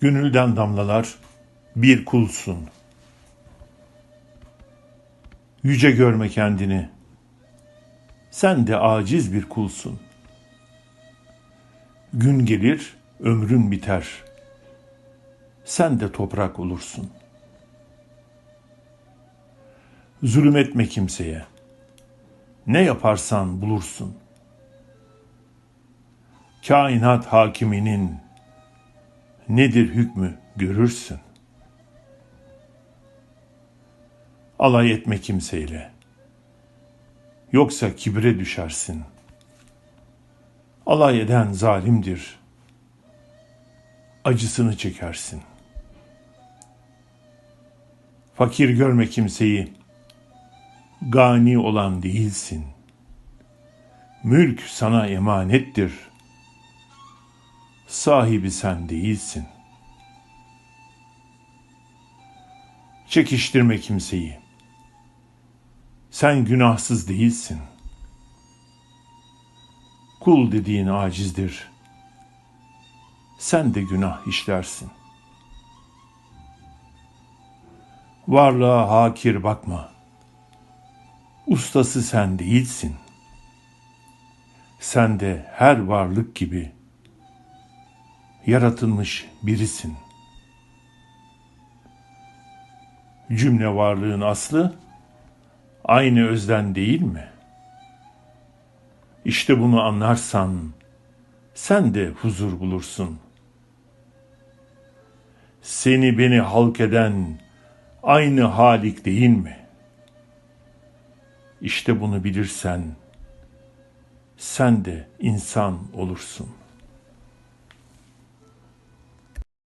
Gönülden damlalar bir kulsun. Yüce görme kendini. Sen de aciz bir kulsun. Gün gelir, ömrün biter. Sen de toprak olursun. Zulüm etme kimseye. Ne yaparsan bulursun. Kainat hakiminin nedir hükmü görürsün. Alay etme kimseyle. Yoksa kibre düşersin. Alay eden zalimdir. Acısını çekersin. Fakir görme kimseyi. Gani olan değilsin. Mülk sana emanettir. Sahibi sen değilsin. Çekiştirme kimseyi. Sen günahsız değilsin. Kul dediğin acizdir. Sen de günah işlersin. Varlığa hakir bakma. Ustası sen değilsin. Sen de her varlık gibi yaratılmış birisin. Cümle varlığın aslı aynı özden değil mi? İşte bunu anlarsan sen de huzur bulursun. Seni beni halk eden aynı Halik değil mi? İşte bunu bilirsen sen de insan olursun.''